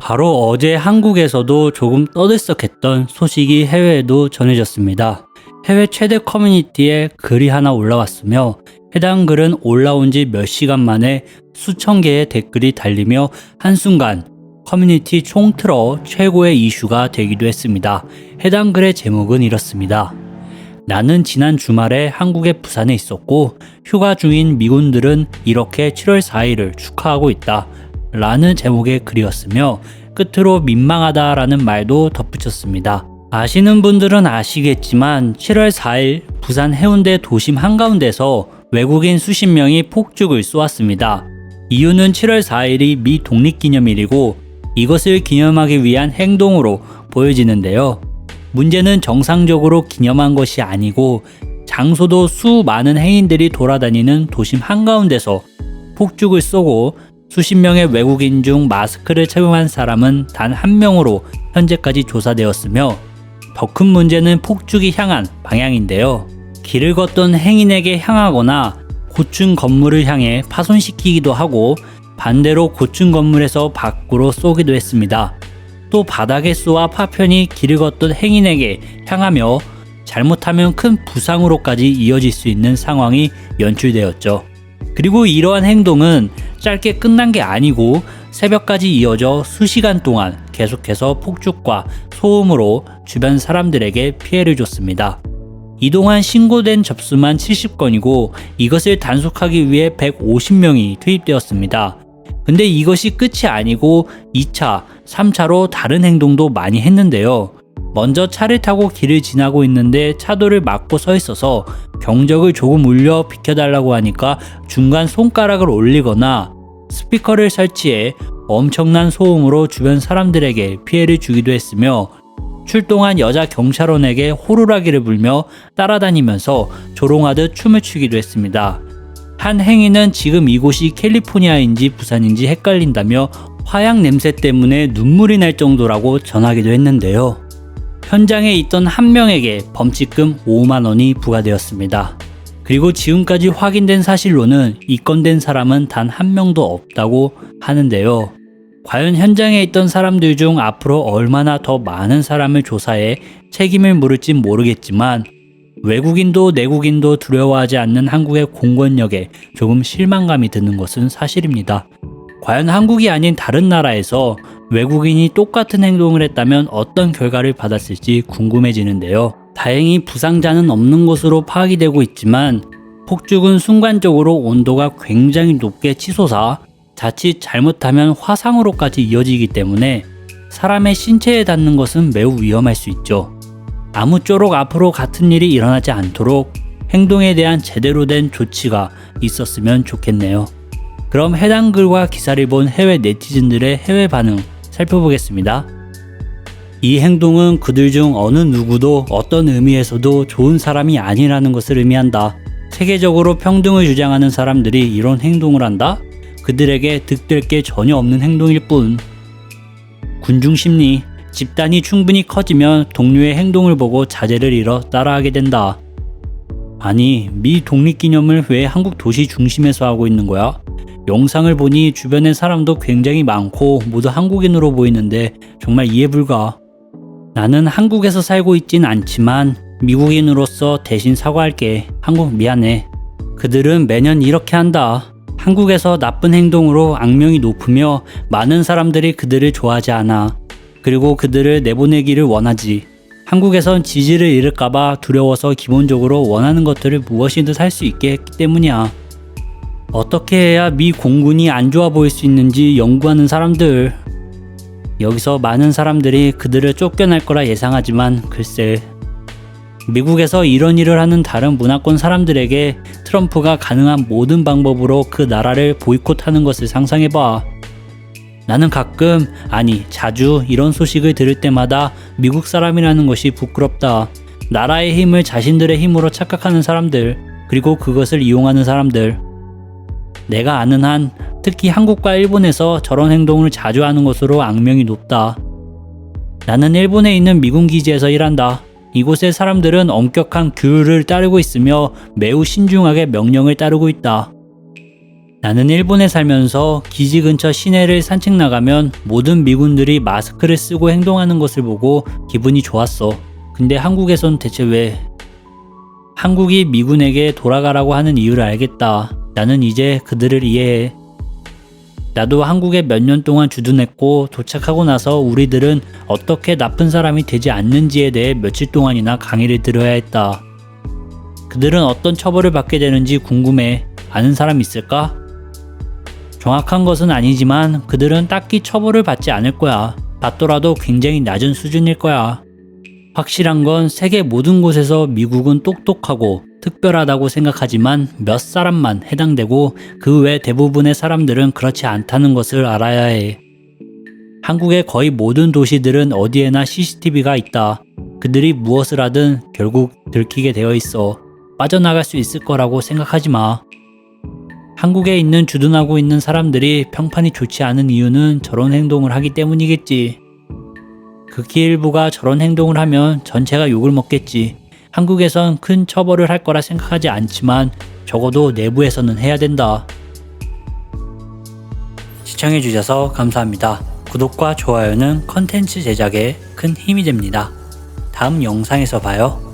바로 어제 한국에서도 조금 떠들썩했던 소식이 해외에도 전해졌습니다. 해외 최대 커뮤니티에 글이 하나 올라왔으며 해당 글은 올라온 지 몇 시간 만에 수천 개의 댓글이 달리며 한순간 커뮤니티 총틀어 최고의 이슈가 되기도 했습니다. 해당 글의 제목은 이렇습니다. 나는 지난 주말에 한국의 부산에 있었고 휴가 중인 미군들은 이렇게 7월 4일을 축하하고 있다. 라는 제목의 글이었으며 끝으로 민망하다 라는 말도 덧붙였습니다. 아시는 분들은 아시겠지만 7월 4일 부산 해운대 도심 한가운데서 외국인 수십 명이 폭죽을 쏘았습니다. 이유는 7월 4일이 미 독립기념일이고 이것을 기념하기 위한 행동으로 보여지는데요. 문제는 정상적으로 기념한 것이 아니고 장소도 수많은 행인들이 돌아다니는 도심 한가운데서 폭죽을 쏘고 수십 명의 외국인 중 마스크를 착용한 사람은 단 한 명으로 현재까지 조사되었으며 더 큰 문제는 폭죽이 향한 방향인데요. 길을 걷던 행인에게 향하거나 고층 건물을 향해 파손시키기도 하고 반대로 고층 건물에서 밖으로 쏘기도 했습니다. 또 바닥에 쏘아 파편이 길을 걷던 행인에게 향하며 잘못하면 큰 부상으로까지 이어질 수 있는 상황이 연출되었죠. 그리고 이러한 행동은 짧게 끝난 게 아니고 새벽까지 이어져 수시간 동안 계속해서 폭죽과 소음으로 주변 사람들에게 피해를 줬습니다. 이동안 신고된 접수만 70건이고 이것을 단속하기 위해 150명이 투입되었습니다. 근데 이것이 끝이 아니고 2차, 3차로 다른 행동도 많이 했는데요. 먼저 차를 타고 길을 지나고 있는데 차도를 막고 서 있어서 경적을 조금 울려 비켜달라고 하니까 중간 손가락을 올리거나 스피커를 설치해 엄청난 소음으로 주변 사람들에게 피해를 주기도 했으며 출동한 여자 경찰원에게 호루라기를 불며 따라다니면서 조롱하듯 춤을 추기도 했습니다. 한 행위는 지금 이곳이 캘리포니아인지 부산인지 헷갈린다며 화약 냄새 때문에 눈물이 날 정도라고 전하기도 했는데요. 현장에 있던 한 명에게 범칙금 5만 원이 부과되었습니다. 그리고 지금까지 확인된 사실로는 입건된 사람은 단 한 명도 없다고 하는데요. 과연 현장에 있던 사람들 중 앞으로 얼마나 더 많은 사람을 조사해 책임을 물을진 모르겠지만 외국인도 내국인도 두려워하지 않는 한국의 공권력에 조금 실망감이 드는 것은 사실입니다. 과연 한국이 아닌 다른 나라에서 외국인이 똑같은 행동을 했다면 어떤 결과를 받았을지 궁금해지는데요. 다행히 부상자는 없는 것으로 파악이 되고 있지만 폭죽은 순간적으로 온도가 굉장히 높게 치솟아 자칫 잘못하면 화상으로까지 이어지기 때문에 사람의 신체에 닿는 것은 매우 위험할 수 있죠. 아무쪼록 앞으로 같은 일이 일어나지 않도록 행동에 대한 제대로 된 조치가 있었으면 좋겠네요. 그럼 해당 글과 기사를 본 해외 네티즌들의 해외 반응 살펴보겠습니다. 이 행동은 그들 중 어느 누구도 어떤 의미에서도 좋은 사람이 아니라는 것을 의미한다. 세계적으로 평등을 주장하는 사람들이 이런 행동을 한다? 그들에게 득될 게 전혀 없는 행동일 뿐. 군중 심리, 집단이 충분히 커지면 동료의 행동을 보고 자제를 잃어 따라하게 된다. 아니, 미 독립기념을 왜 한국 도시 중심에서 하고 있는 거야? 영상을 보니 주변의 사람도 굉장히 많고 모두 한국인으로 보이는데 정말 이해 불가. 나는 한국에서 살고 있진 않지만 미국인으로서 대신 사과할게. 한국 미안해. 그들은 매년 이렇게 한다. 한국에서 나쁜 행동으로 악명이 높으며 많은 사람들이 그들을 좋아하지 않아. 그리고 그들을 내보내기를 원하지. 한국에선 지지를 잃을까봐 두려워서 기본적으로 원하는 것들을 무엇이든 살 수 있게 했기 때문이야. 어떻게 해야 미 공군이 안 좋아 보일 수 있는지 연구하는 사람들. 여기서 많은 사람들이 그들을 쫓겨날 거라 예상하지만 글쎄. 미국에서 이런 일을 하는 다른 문화권 사람들에게 트럼프가 가능한 모든 방법으로 그 나라를 보이콧하는 것을 상상해봐. 나는 가끔, 아니, 자주 이런 소식을 들을 때마다 미국 사람이라는 것이 부끄럽다. 나라의 힘을 자신들의 힘으로 착각하는 사람들, 그리고 그것을 이용하는 사람들. 내가 아는 한 특히 한국과 일본에서 저런 행동을 자주 하는 것으로 악명이 높다. 나는 일본에 있는 미군 기지에서 일한다. 이곳의 사람들은 엄격한 규율을 따르고 있으며 매우 신중하게 명령을 따르고 있다. 나는 일본에 살면서 기지 근처 시내를 산책 나가면 모든 미군들이 마스크를 쓰고 행동하는 것을 보고 기분이 좋았어. 근데 한국에선 대체 왜? 한국이 미군에게 돌아가라고 하는 이유를 알겠다. 나는 이제 그들을 이해해. 나도 한국에 몇 년 동안 주둔했고 도착하고 나서 우리들은 어떻게 나쁜 사람이 되지 않는지에 대해 며칠 동안이나 강의를 들어야 했다. 그들은 어떤 처벌을 받게 되는지 궁금해. 아는 사람 있을까? 정확한 것은 아니지만 그들은 딱히 처벌을 받지 않을 거야. 받더라도 굉장히 낮은 수준일 거야. 확실한 건 세계 모든 곳에서 미국은 똑똑하고 특별하다고 생각하지만 몇 사람만 해당되고 그 외 대부분의 사람들은 그렇지 않다는 것을 알아야 해. 한국의 거의 모든 도시들은 어디에나 CCTV가 있다. 그들이 무엇을 하든 결국 들키게 되어 있어. 빠져나갈 수 있을 거라고 생각하지 마. 한국에 있는 주둔하고 있는 사람들이 평판이 좋지 않은 이유는 저런 행동을 하기 때문이겠지. 극히 일부가 저런 행동을 하면 전체가 욕을 먹겠지. 한국에선 큰 처벌을 할 거라 생각하지 않지만 적어도 내부에서는 해야 된다. 시청해주셔서 감사합니다. 구독과 좋아요는 컨텐츠 제작에 큰 힘이 됩니다. 다음 영상에서 봐요.